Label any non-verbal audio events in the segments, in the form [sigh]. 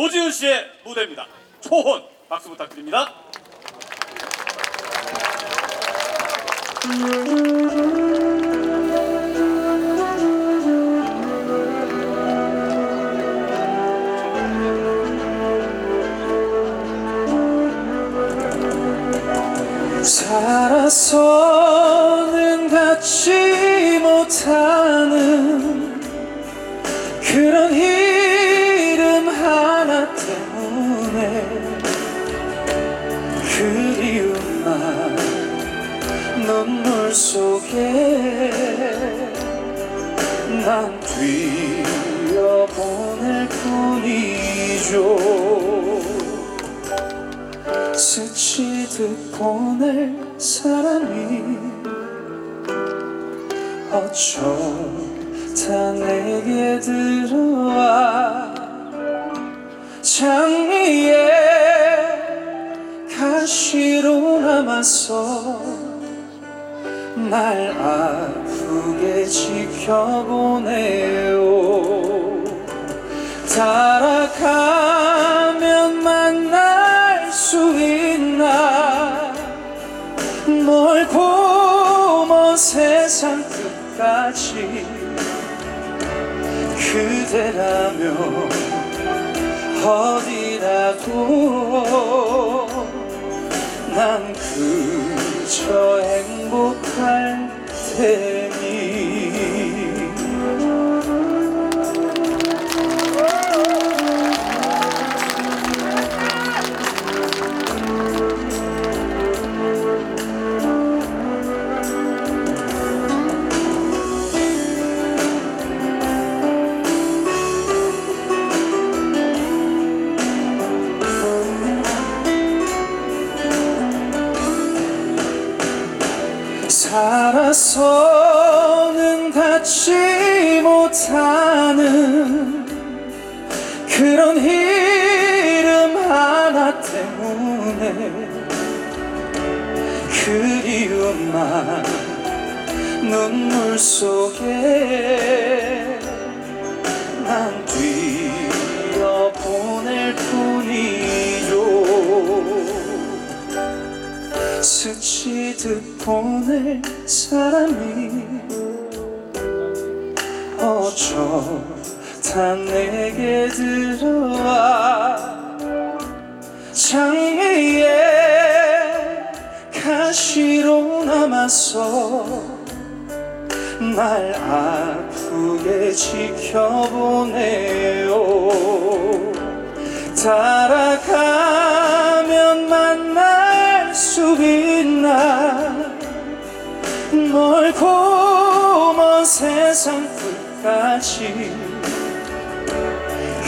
노지훈 씨의 무대입니다. 초혼 박수 부탁드립니다. 살아서는 갖지 속에 난 뛰어보낼 뿐이죠. 스치듯 보낼 사람이 어쩜 다 내게 들어와 장미에 가시로 남아서 날 아프게 지켜보네요. 따라가면 만날 수 있나? 멀고 먼 세상 끝까지? 그대라면 어디라도 난 그저 행복 할 테 살아서는 갖지 못하는 그런 이름 하나 때문에 그리움만 눈물 속에 사람이 어쩜 다 내게 들어와 장미에 가시로 남아서 날 아프게 지켜보네요. 따라가면 만날 수 있나 멀고 먼 세상 끝까지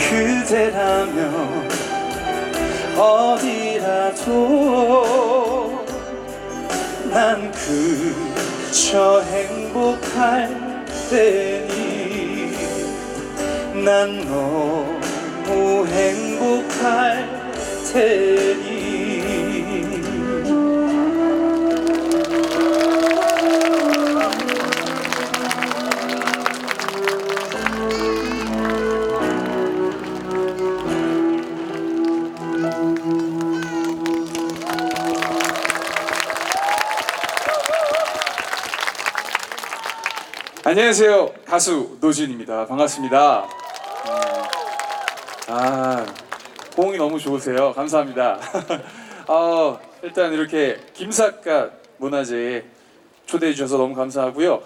그대라면 어디라도 난 그저 행복할 테니 난 너무 행복할 테니 안녕하세요. 가수 노진입니다. 반갑습니다. 음, 아 호응이 너무 좋으세요. 감사합니다. [laughs] 어, 일단 이렇게 김삿갓 문화제에 초대해 주셔서 너무 감사하고요.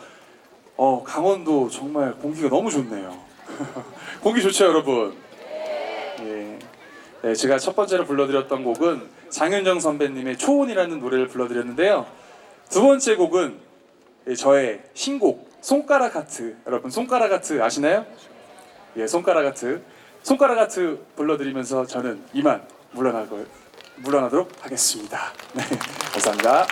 어, 강원도 정말 공기가 너무 좋네요. [laughs] 공기 좋죠 여러분? 예. 네, 제가 첫 번째로 불러드렸던 곡은 장윤정 선배님의 초혼이라는 노래를 불러드렸는데요. 두 번째 곡은 예, 저의 신곡 손가락 하트 여러분 손가락 하트 아시나요? 예 손가락 하트 손가락 하트 불러드리면서 저는 이만 물러날 걸 물러나도록 하겠습니다. 네 감사합니다.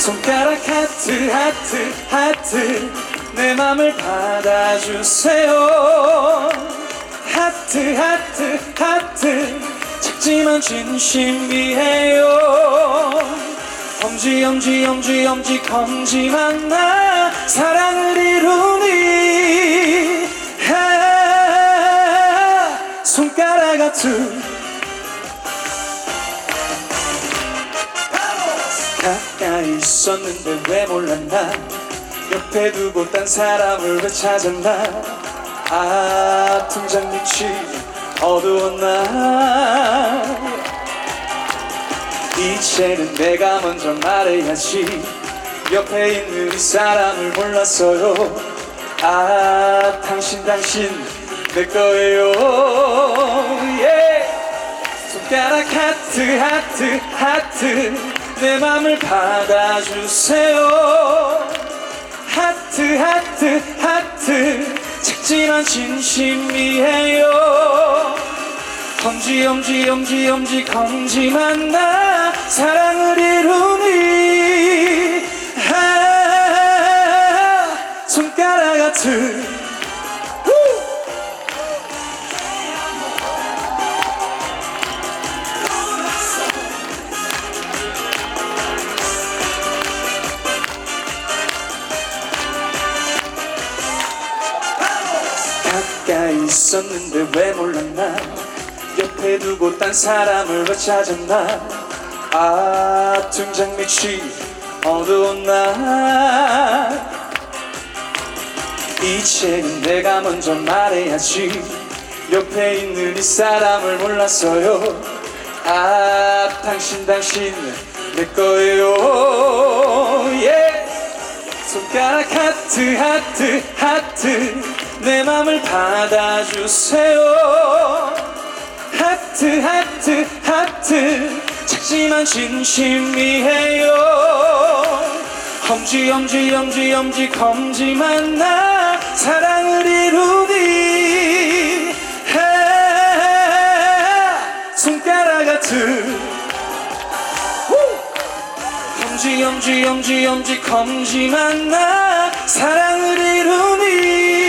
손가락 하트 하트 하트 내 맘을 받아주세요. 하트 하트 하트 작지만 진심이에요. 엄지 엄지 엄지 엄지 검지만 나 사랑을 이루니. 아, 손가락 같은 있었는데 왜 몰랐나? 옆에 두고 딴 사람을 왜 찾았나? 아 등장 밑이 어두웠나? 이제는 내가 먼저 말해야지. 옆에 있는 이 사람을 몰랐어요. 아 당신 당신 내 거예요. 예. 손가락 하트 하트 하트 내 맘을 받아주세요. 하트 하트 하트. 작지만 진심이에요. 엄지 엄지 엄지 엄지 검지 만 나 사랑을 이루니. 아, 손가락 같은 있었는데 왜 몰랐나? 옆에 두고 딴 사람을 왜 찾았나? 아 등장 밑이 어두웠나? 이제는 내가 먼저 말해야지. 옆에 있는 이 사람을 몰랐어요. 아 당신 당신 내 거예요. 예. 손가락 하트 하트 하트 내 맘을 받아주세요. 하트 하트 하트. 작지만 진심이에요. 엄지 엄지 엄지 엄지 검지만 나 사랑을 이루니. 아, 손가락 같은 엄지 엄지 엄지 엄지 검지만 나 사랑을 이루니